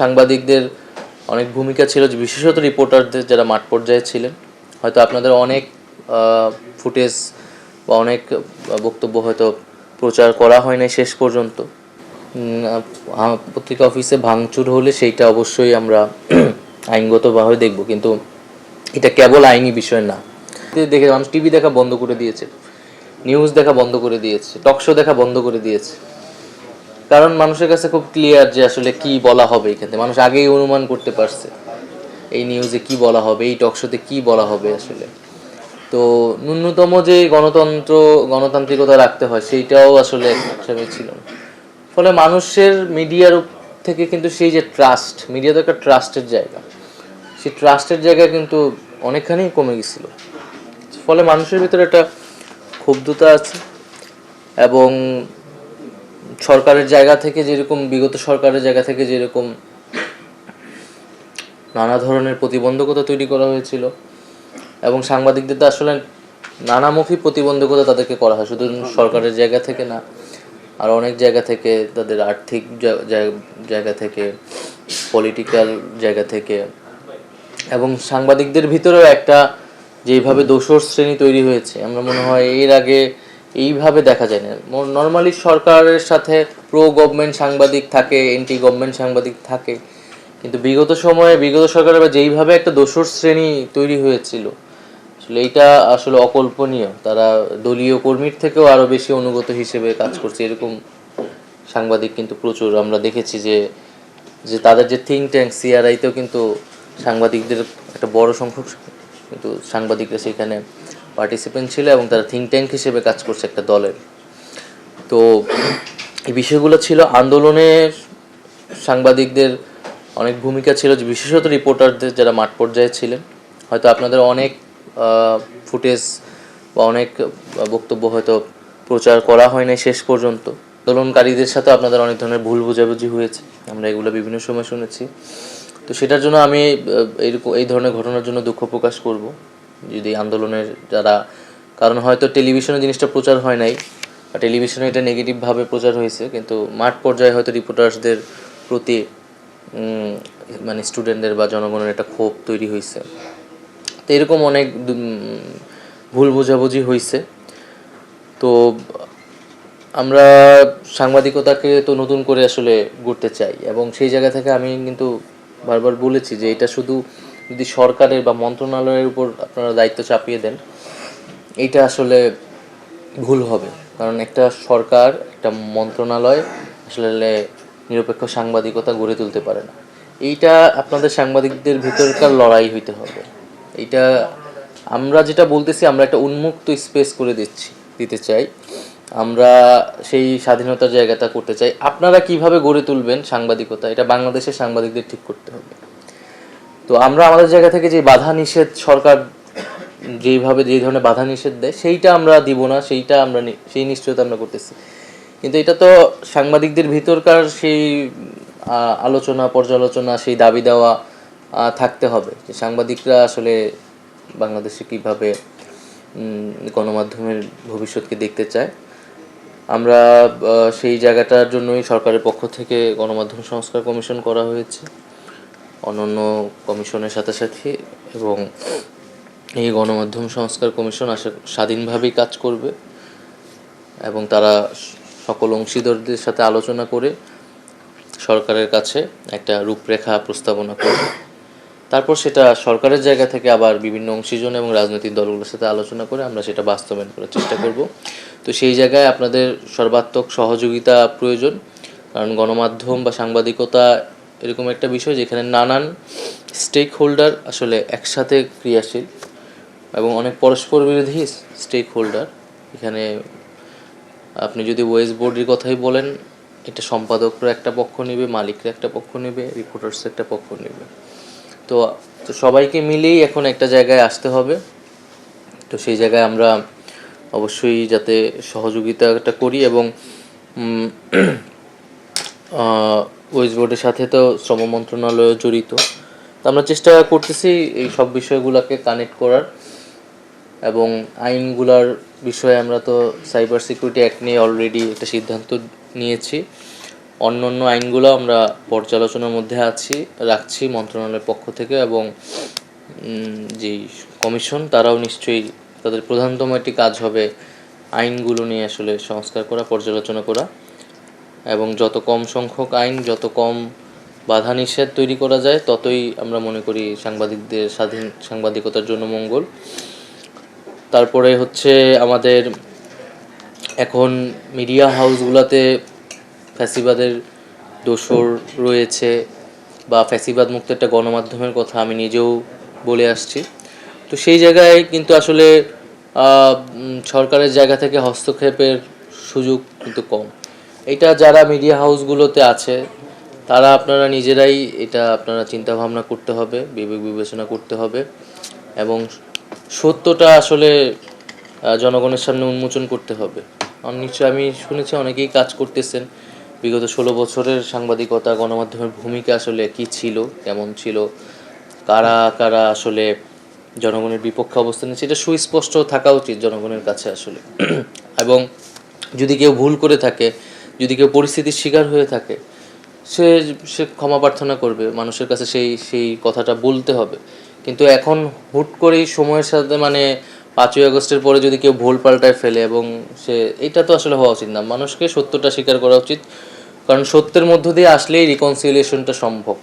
সাংবাদিকদের অনেক ভূমিকা ছিল যে বিশেষত রিপোর্টারদের যারা মাঠ পর্যায়ে ছিলেন। হয়তো আপনাদের অনেক ফুটেজ বা অনেক বক্তব্য হয়তো প্রচার করা হয় নাই শেষ পর্যন্ত। পত্রিকা অফিসে ভাঙচুর হলে সেইটা অবশ্যই আমরা আইনগতভাবে দেখব। কিন্তু এটা কেবল আইনি বিষয় না। দেখে, মানুষ টিভি দেখা বন্ধ করে দিয়েছে নিউজ দেখা বন্ধ করে দিয়েছে টক শো দেখা বন্ধ করে দিয়েছে। কারণ মানুষের কাছে খুব ক্লিয়ার যে আসলে কি বলা হবে এখানে মানুষ আগেই অনুমান করতে পারছে এই নিউজে কি বলা হবে, এই টক শোতে কি বলা হবে আসলে। তো ন্যূনতম যে গণতন্ত্র, গণতান্ত্রিকতা রাখতে হয় সেইটাও আসলে সেভাবে ছিল ফলে মানুষের মিডিয়ার থেকে কিন্তু সেই যে ট্রাস্ট মিডিয়া তো একটা ট্রাস্টের জায়গা। সেই ট্রাস্টের জায়গা কিন্তু অনেকখানি কমে গেছিল। ফলে মানুষের ভিতরে একটা ক্ষুব্ধতা আছে এবং সরকারের জায়গা থেকে যেরকম, বিগত সরকারের জায়গা থেকে যেরকম নানা ধরনের প্রতিবন্ধকতা তৈরি করা হয়েছিল এবং সাংবাদিকদের তো আসলে নানামুখী প্রতিবন্ধকতা তাদেরকে করা হয়, শুধু সরকারের জায়গা থেকে না, আর অনেক জায়গা থেকে তাদের আর্থিক জায়গা থেকে পলিটিক্যাল জায়গা থেকে এবং সাংবাদিকদের ভিতরেও একটা যেইভাবে দোসর শ্রেণি তৈরি হয়েছে, আমরা মনে হয় এর আগে এইভাবে দেখা যায় না। নর্মালি সরকারের সাথে প্রো গভর্নমেন্ট সাংবাদিক থাকে এন্টি গভর্নমেন্ট সাংবাদিক থাকে। কিন্তু বিগত সময়ে, বিগত সরকারের যেইভাবে একটা দোসর শ্রেণি তৈরি হয়েছিল, আসলে এইটা আসলে অকল্পনীয়। তারা দলীয় কর্মীর থেকেও আরও বেশি অনুগত হিসেবে কাজ করছে। এরকম সাংবাদিক কিন্তু প্রচুর। আমরা দেখেছি যে যে তাদের যে থিঙ্ক ট্যাঙ্ক সিআরআইতেও কিন্তু সাংবাদিকদের একটা বড় সংখ্যক কিন্তু সাংবাদিকরা সেখানে পার্টিসিপেন্ট ছিল এবং তারা থিঙ্ক ট্যাঙ্ক হিসেবে কাজ করছে একটা দলের। তো এই বিষয়গুলো ছিল। আন্দোলনের সাংবাদিকদের অনেক ভূমিকা ছিল, যে বিশেষত রিপোর্টারদের যারা মাঠ পর্যায়ে ছিলেন। হয়তো আপনাদের অনেক ফুটেজ বা অনেক বক্তব্য হয়তো প্রচার করা হয় নাই শেষ পর্যন্ত। আন্দোলনকারীদের সাথে আপনাদের অনেক ধরনের ভুল বোঝাবুঝি হয়েছে। আমরা এগুলো বিভিন্ন সময় শুনেছি। তো সেটার জন্য আমি এই ধরনের ঘটনার জন্য দুঃখ প্রকাশ করব। যদি আন্দোলনের যারা, কারণ হয়তো টেলিভিশনে জিনিসটা প্রচার হয় নাই, বা টেলিভিশনে এটা নেগেটিভভাবে প্রচার হয়েছে, কিন্তু মাঠ পর্যায়ে হয়তো রিপোর্টার্সদের প্রতি মানে স্টুডেন্টদের বা জনগণের একটা ক্ষোভ তৈরি হয়েছে। তো এরকম অনেক ভুল বোঝাবুঝি হয়েছে। তো আমরা সাংবাদিকতাকে তো নতুন করে আসলে গড়তে চাই, এবং সেই জায়গা থেকে আমি কিন্তু বারবার বলেছি যে এটা শুধু যদি সরকারের বা মন্ত্রণালয়ের উপর আপনারা দায়িত্ব চাপিয়ে দেন, এইটা আসলে ভুল হবে। কারণ একটা সরকার, একটা মন্ত্রণালয় আসলে নিরপেক্ষ সাংবাদিকতা গড়ে তুলতে পারে না। এইটা আপনাদের সাংবাদিকদের ভিতরকার লড়াই হইতে হবে। এইটা আমরা যেটা বলতেছি, আমরা একটা উন্মুক্ত স্পেস করে দিচ্ছি, দিতে চাই। আমরা সেই স্বাধীনতার জায়গাটা করতে চাই। আপনারা কীভাবে গড়ে তুলবেন সাংবাদিকতা? এটা বাংলাদেশের সাংবাদিকদের ঠিক করতে হবে। তো আমরা আমাদের জায়গা থেকে যে বাধা নিষেধ সরকার যেইভাবে যে ধরনের বাধা নিষেধ দেয়, সেইটা আমরা দিব না, সেইটা আমরা সেই নিশ্চয়তা আমরা করতেছি। কিন্তু এটা তো সাংবাদিকদের ভিতরকার সেই আলোচনা, পর্যালোচনা, সেই দাবি দেওয়া থাকতে হবে। যে সাংবাদিকরা আসলে বাংলাদেশে কীভাবে গণমাধ্যমের ভবিষ্যৎকে দেখতে চায়। আমরা সেই জায়গাটার জন্যই সরকারের পক্ষ থেকে গণমাধ্যম সংস্কার কমিশন করা হয়েছে। অন্যান্য কমিশনের সাথে সাথে এবং এই গণমাধ্যম সংস্কার কমিশন আসলে স্বাধীনভাবেই কাজ করবে এবং তারা সকল অংশীদারদের সাথে আলোচনা করে সরকারের কাছে একটা রূপরেখা প্রস্তাবনা করবে। তারপর সেটা সরকারের জায়গা থেকে আবার বিভিন্ন অংশীজন এবং রাজনৈতিক দলগুলোর সাথে আলোচনা করে আমরা সেটা বাস্তবায়ন করার চেষ্টা করব। তো সেই জায়গায় আপনাদের সর্বাত্মক সহযোগিতা প্রয়োজন, কারণ গণমাধ্যম বা সাংবাদিকতা এরকম একটা বিষয় যেখানে নানান স্টেক হোল্ডার আসলে একসাথে ক্রিয়াশীল এবং অনেক পরস্পর বিরোধী স্টেক হোল্ডার এখানে আপনি যদি ওয়েস্ট বোর্ডের কথাই বলেন, এটা সম্পাদকরা একটা পক্ষ নেবে, মালিকরা একটা পক্ষ নেবে রিপোর্টার্স একটা পক্ষ নেবে। তো তো সবাইকে মিলেই এখন একটা জায়গায় আসতে হবে। তো সেই জায়গায় আমরা অবশ্যই যাতে সহযোগিতাটা করি এবং ওয়েস্ট বোর্ডের সাথে তো শ্রম মন্ত্রণালয় জড়িত। আমরা চেষ্টা করতেছি এই সব বিষয়গুলোকে কানেক্ট করার এবং আইনগুলার বিষয়ে আমরা তো সাইবার সিকিউরিটি অ্যাক্ট নিয়ে অলরেডি একটা সিদ্ধান্ত নিয়েছি। অন্য অন্য আইনগুলো আমরা পর্যালোচনার মধ্যে আছি, রাখছি মন্ত্রণালয়ের পক্ষ থেকে এবং যেই কমিশন তারাও নিশ্চয়ই তাদের প্রধানতম একটি কাজ হবে আইনগুলো নিয়ে আসলে সংস্কার করা, পর্যালোচনা করা। এবং যত কম সংখ্যক আইন, যত কম বাধা নিষেধ তৈরি করা যায়, ততই আমরা মনে করি সাংবাদিকদের স্বাধীন সাংবাদিকতার জন্য মঙ্গল। তারপরে হচ্ছে আমাদের এখন মিডিয়া হাউসগুলোতে ফ্যাসিবাদের দোসর রয়েছে বা ফ্যাসিবাদ মুক্ত একটা গণমাধ্যমের কথা আমি নিজেও বলে আসছি। তো সেই জায়গায় কিন্তু আসলে সরকারের জায়গা থেকে হস্তক্ষেপের সুযোগ কিন্তু কম। এটা যারা মিডিয়া হাউসগুলোতে আছে, তারা আপনারা নিজেরাই এটা আপনারা চিন্তা ভাবনা করতে হবে, বিবেক বিবেচনা করতে হবে এবং সত্যটা আসলে জনগণের সামনে উন্মোচন করতে হবে। নিশ্চয় আমি শুনেছি অনেকেই কাজ করতেছেন। বিগত ষোলো বছরের সাংবাদিকতা, গণমাধ্যমের ভূমিকা আসলে কি ছিল, কেমন ছিল, কারা কারা আসলে জনগণের বিপক্ষে অবস্থান এটা সুস্পষ্ট থাকা উচিত জনগণের কাছে আসলে। এবং যদি কেউ ভুল করে থাকে যদি কেউ পরিস্থিতির শিকার হয়ে থাকে, সে সে ক্ষমা প্রার্থনা করবে, মানুষের কাছে সেই সেই কথাটা বলতে হবে। কিন্তু এখন হুট করেই সময়ের সাথে মানে পাঁচই আগস্টের পরে যদি কেউ ভুল পাল্টায় ফেলে এবং সে, এটা তো আসলে হওয়া উচিত না। মানুষকে সত্যটা স্বীকার করা উচিত। কারণ সত্যের মধ্য দিয়ে আসলেই রিকনসিলিয়েশনটা সম্ভব।